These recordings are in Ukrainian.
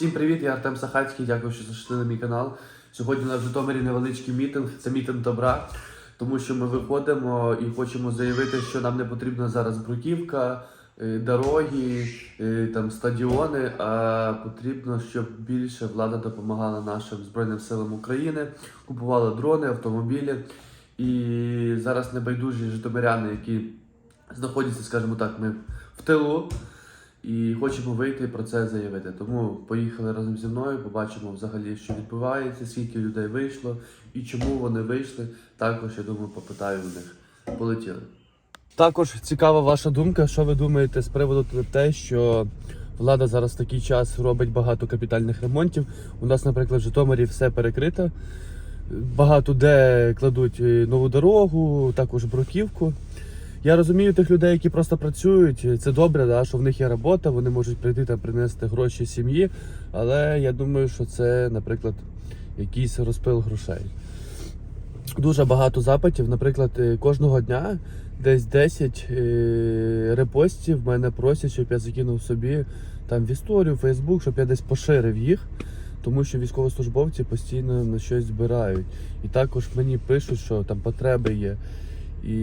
Всім привіт, я Артем Сахацький. Дякую, що зайшли на мій канал. Сьогодні в Житомирі невеличкий мітинг. Це мітинг добра, тому що ми виходимо і хочемо заявити, що нам не потрібна зараз бруківка, е, дороги, е, там стадіони. А потрібно, щоб більше влада допомагала нашим збройним силам України, купувала дрони, автомобілі. І зараз небайдужі житомиряни, які знаходяться, скажімо так, ми в тилу. І хочемо вийти про це заявити. Тому поїхали разом зі мною, побачимо взагалі, що відбувається, скільки людей вийшло і чому вони вийшли. Також я думаю, попитаю у них. Полетіли. Також цікава ваша думка. Що ви думаєте з приводу те, що влада зараз в такий час робить багато капітальних ремонтів. У нас, наприклад, в Житомирі все перекрито. Багато де кладуть е, нову дорогу, також бруківку. Я розумію тих людей, які просто працюють. Це добре, да, що в них є робота, вони можуть прийти та принести гроші сім'ї. Але я думаю, що це, наприклад, якийсь розпил грошей. Дуже багато запитів. Наприклад, е, кожного дня десь 10 е, репостів мене просять, щоб я закинув собі там в історію, в Фейсбук, щоб я десь поширив їх. Тому що військовослужбовці постійно на щось збирають. І також мені пишуть, що там потреби є. І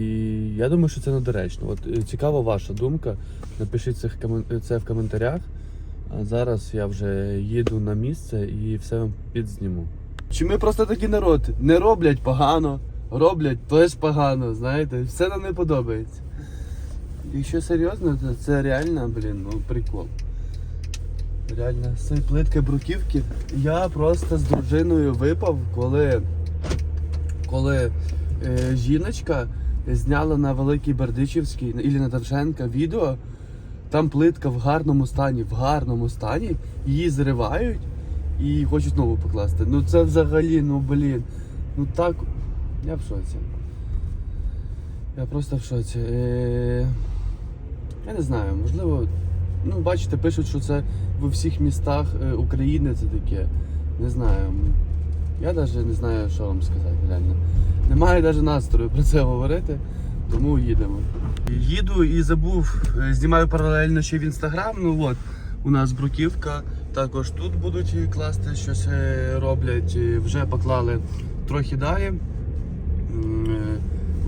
я думаю, що це недоречно. От е, цікава ваша думка. Напишіть це, в коментарях. А зараз я вже їду на місце і все вам підзніму. Чи ми просто такий народ? Не роблять погано, роблять теж погано, знаєте, все нам не подобається. Якщо серйозно, то це реально, блін, ну прикол. Реально, з плитки бруківки. Я просто з дружиною випав, коли, коли е, жіночка зняла на Великій Бердичівській Іллі на Довженка відео. Там плитка в гарному стані, в гарному стані, її зривають і хочуть нову покласти. Ну це взагалі, ну блін. Ну так. Я в шоці. Я просто в шоці. Е... Я не знаю, можливо. Ну, бачите, пишуть, що це в всіх містах е, України це таке. Не знаю. Я навіть не знаю, що вам сказати, реально. Немає навіть настрою про це говорити, тому їдемо. Їду і забув, е, знімаю паралельно ще в інстаграм. Ну от, у нас бруківка. Також тут будуть класти щось е, роблять. Вже поклали трохи далі. Е,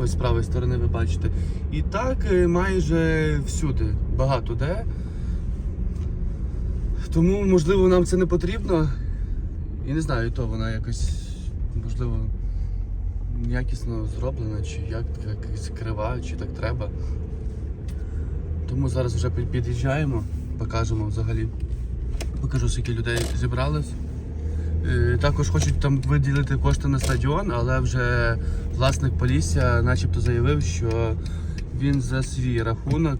Ось з правої сторони ви бачите. І так майже всюди, багато де. Тому, можливо, нам це не потрібно. І не знаю, то вона якось, можливо, якісно зроблена, чи як якась крива, чи так треба. Тому зараз вже під'їжджаємо, покажемо взагалі. Покажу, скільки людей зібралось. Е, Також хочуть там виділити кошти на стадіон, але вже власник Полісся начебто заявив, що він за свій рахунок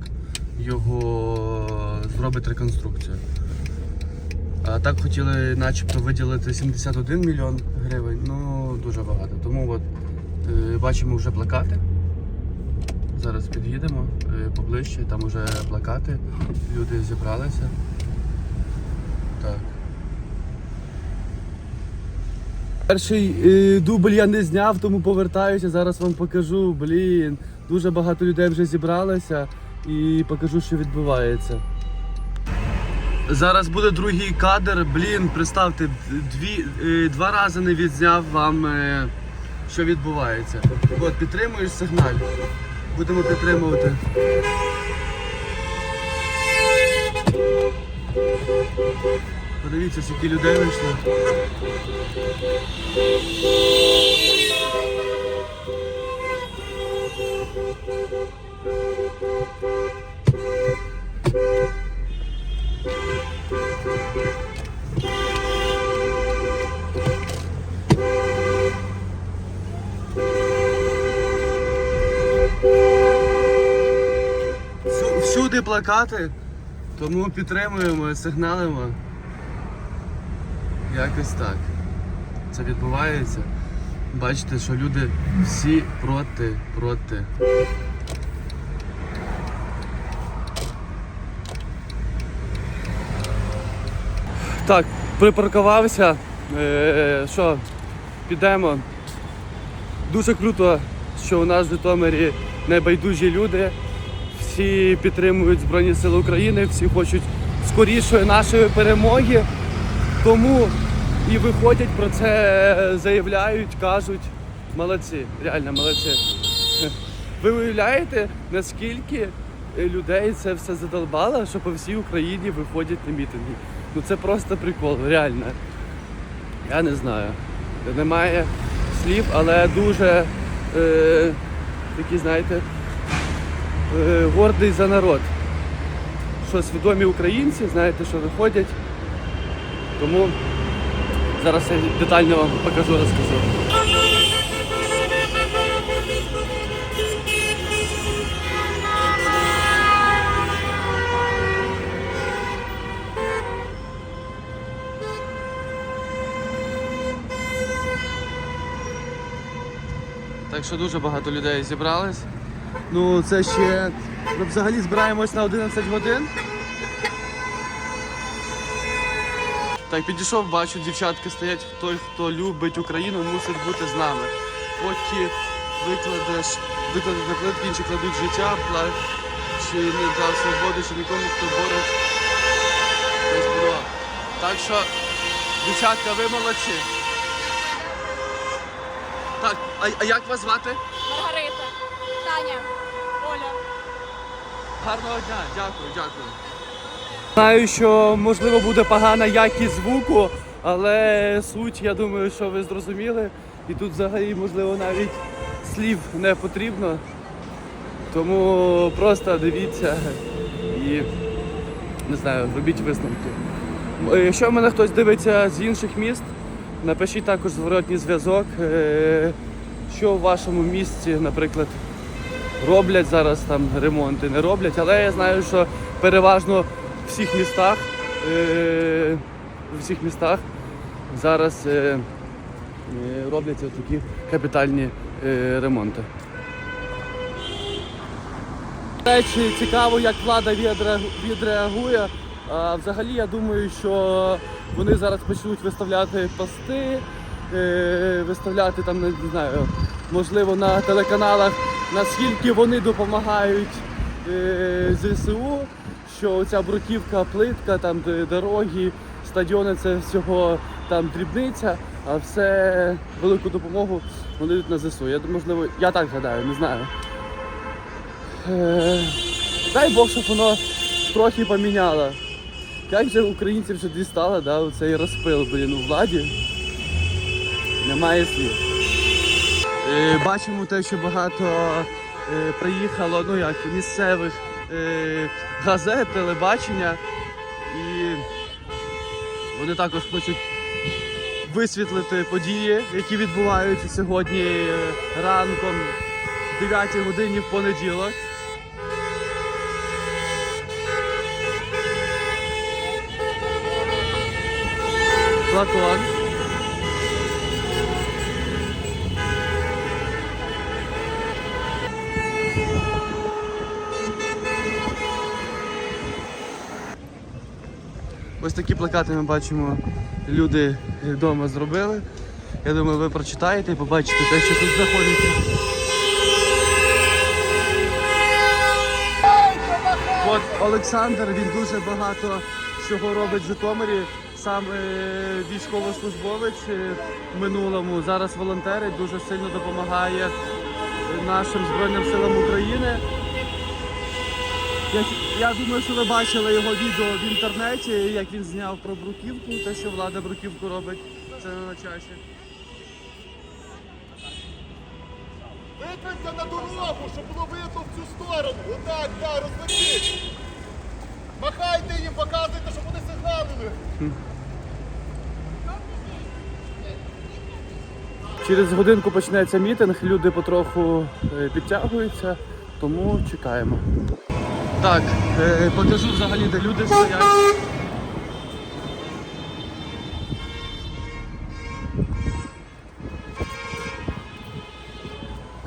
його зробить реконструкцію. А так хотіли начебто виділити 71 мільйон гривень, ну дуже багато. Тому от е, бачимо вже плакати. Зараз під'їдемо е, поближче, там вже плакати, люди зібралися. Так. Перший е, дубль я не зняв, тому повертаюся. Зараз вам покажу. Блін, дуже багато людей вже зібралося і покажу, що відбувається. Зараз буде другий кадр. Блін, представте, дві, е, два рази не відзняв вам, е, що відбувається. От, підтримуєш сигналь. Будемо підтримувати. Подивіться, скільки людей вийшло. Всю- Всюди плакати, тому підтримуємо, сигналимо. Якось так. Це відбувається. Бачите, що люди всі проти, проти. Так, припаркувався. Е, що, підемо. Дуже круто, що у нас в Житомирі небайдужі люди. Всі підтримують Збройні Сили України, всі хочуть скорішої нашої перемоги. Тому і виходять про це, заявляють, кажуть. Молодці, реально молодці. Ви уявляєте, наскільки людей це все задолбало, що по всій Україні виходять на мітинги. Ну це просто прикол, реально. Я не знаю. Немає слів, але дуже е, такі, знаєте, гордий за народ. Що свідомі українці, знаєте, що виходять. Тому зараз я детально вам покажу, розкажу. Так що дуже багато людей зібрались. Ну це ще. Ми взагалі збираємось на 11 годин. Так, підійшов, бачу, дівчатки стоять. Той, хто любить Україну, мусить бути з нами. Поки викладеш, викладеш на плитки, інші кладуть життя, плач, чи не дав свободи, чи нікому, хто без було. Так що, дівчатка, ви молодці. Так, а, а як вас звати? Гарного дня, дякую, дякую. Знаю, що можливо буде погана якість звуку, але суть, я думаю, що ви зрозуміли. І тут взагалі, можливо, навіть слів не потрібно. Тому просто дивіться і не знаю, робіть висновки. М, Якщо мене хтось дивиться з інших міст, напишіть також зворотній зв'язок, е, що в вашому місті, наприклад, роблять зараз там ремонти, не роблять, але я знаю, що переважно в всіх містах, е, в всіх містах зараз е, е, робляться такі капітальні е, ремонти. Речі, цікаво, як влада відреагує. А, взагалі, я думаю, що вони зараз почнуть виставляти пости, е, виставляти там, не знаю, можливо, на телеканалах, наскільки вони допомагають е, ЗСУ, що ця бруківка, плитка, там дороги, стадіони це всього там дрібниця, а все велику допомогу вони йдуть на ЗСУ. Я можливо, я так гадаю, не знаю. Е, Дай Бог, щоб воно трохи поміняло. Як же українців вже дістало, да, цей розпил, блін, у владі. Немає слів. Е, бачимо те, що багато е, приїхало, ну як, місцевих е, газет, телебачення. І вони також хочуть висвітлити події, які відбуваються сьогодні ранком, в 9 годині в понеділок. Платон. Ось такі плакати ми бачимо, люди вдома зробили. Я думаю, ви прочитаєте і побачите те, що тут знаходиться. От Олександр, він дуже багато всього робить в Житомирі. Сам е, військовослужбовець е, в минулому. Зараз волонтерить, дуже сильно допомагає нашим Збройним силам України. Я, я думаю, що ви бачили його відео в інтернеті, як він зняв про бруківку, те, що влада бруківку робить. Це не на часі. Викиньте на дорогу, щоб було видно в цю сторону. Отак, да, розверніть. Махайте їм, показуйте, щоб вони сигналили. Через годинку почнеться мітинг, люди потроху е, підтягуються, тому чекаємо. Так, е, покажу взагалі, де люди стоять.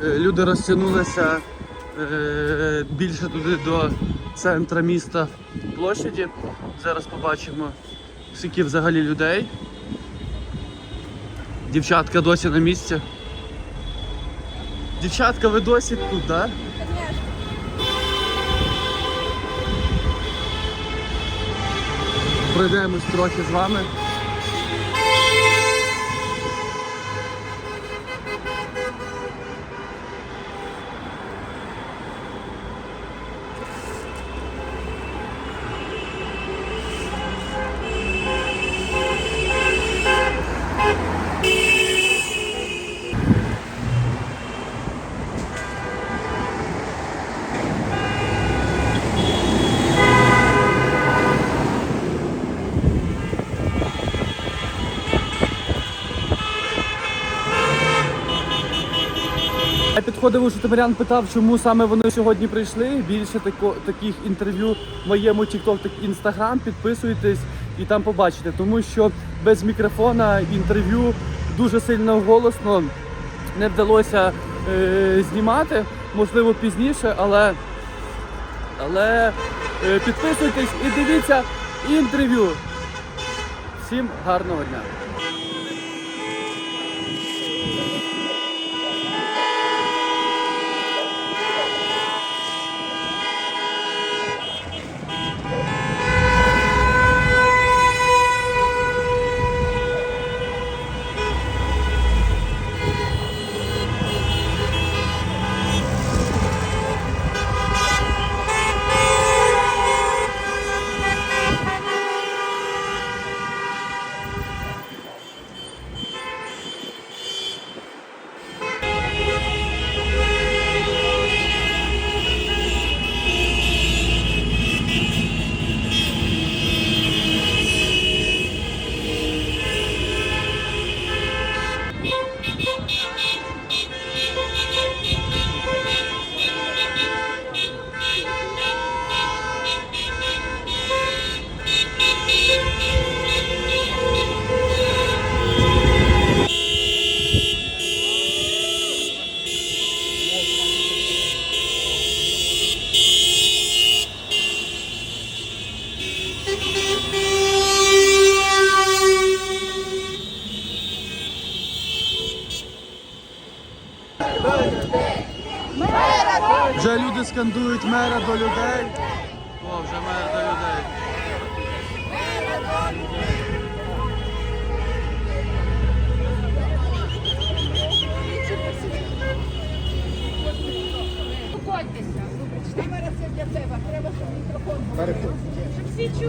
Е, Люди розтягнулися е, більше туди до центра міста площаді. Зараз побачимо, скільки взагалі людей. Дівчатка досі на місці. Дівчатка, ви досі тут, так? Конечно. Пройдемось трохи з вами. Підходив у Житомирян, питав, чому саме вони сьогодні прийшли. Більше тако, таких інтерв'ю в моєму TikTok, так Instagram. Підписуйтесь і там побачите. Тому що без мікрофона інтерв'ю дуже сильно голосно не вдалося е, знімати. Можливо, пізніше, але, але е, підписуйтесь і дивіться інтерв'ю. Всім гарного дня! Вже люди скандують мера до людей. О, вже мер до людей.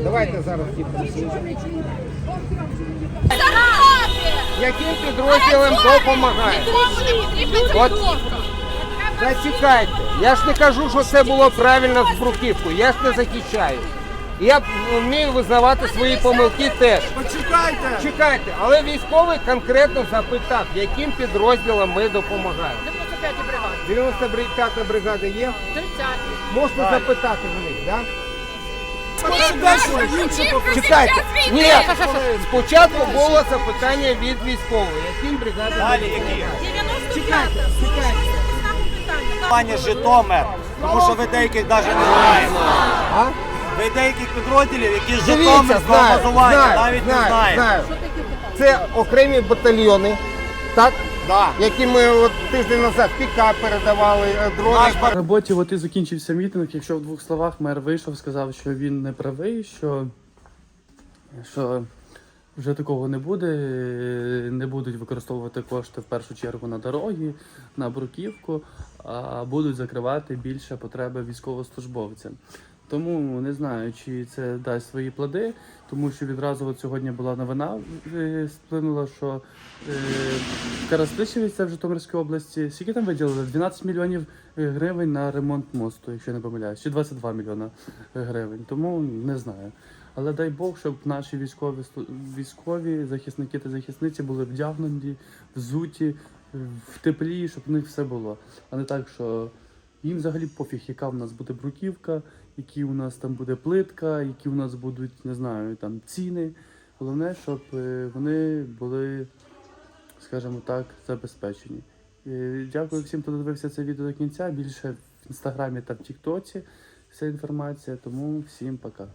Давайте зараз ті! Яким підрозділам допомагає? Нікому не потрібна От. Зачекайте. Я ж не кажу, що це було правильно з бруківкою. Я ж не захищаю. Я вмію визнавати свої помилки теж. Почекайте! Чекайте, але військовий конкретно запитав, яким підрозділам ми допомагаємо. 95 бригада є? 30. Можна запитати в них, так? Чекайте. Чекайте. Ні, спочатку було запитання від військового. Яким бригада Далі які? 95. Пані Житомир, тому що ви деяких навіть не знаєте. А? Ви деяких підрозділів, які з Дивіться, Житомир з знаю, базування, знаю, навіть не знаю, знаєте. знаю. Це окремі батальйони, так? Да. Які ми от тиждень назад піка передавали, е, дрони. Наш На роботі от і закінчився мітинг. Якщо в двох словах мер вийшов, сказав, що він не правий, що, що вже такого не буде, не будуть використовувати кошти в першу чергу на дороги, на бруківку, а будуть закривати більше потреби військовослужбовцям. Тому не знаю, чи це дасть свої плоди, тому що відразу от сьогодні була новина е, сплинула, що е, це в Житомирській області, скільки там виділили? 12 мільйонів е, гривень на ремонт мосту, якщо не помиляюсь, чи 22 мільйона е, гривень. Тому не знаю. Але дай Бог, щоб наші військові військові захисники та захисниці були вдягнені, взуті, в теплі, щоб у них все було. А не так, що їм взагалі пофіг, яка в нас буде бруківка, які у нас там буде плитка, які у нас будуть, не знаю, там ціни. Головне, щоб е, вони були, скажімо так, забезпечені. Е, Дякую всім, хто додивився це відео до кінця. Більше в інстаграмі та в Тіктоці вся інформація. Тому всім пока.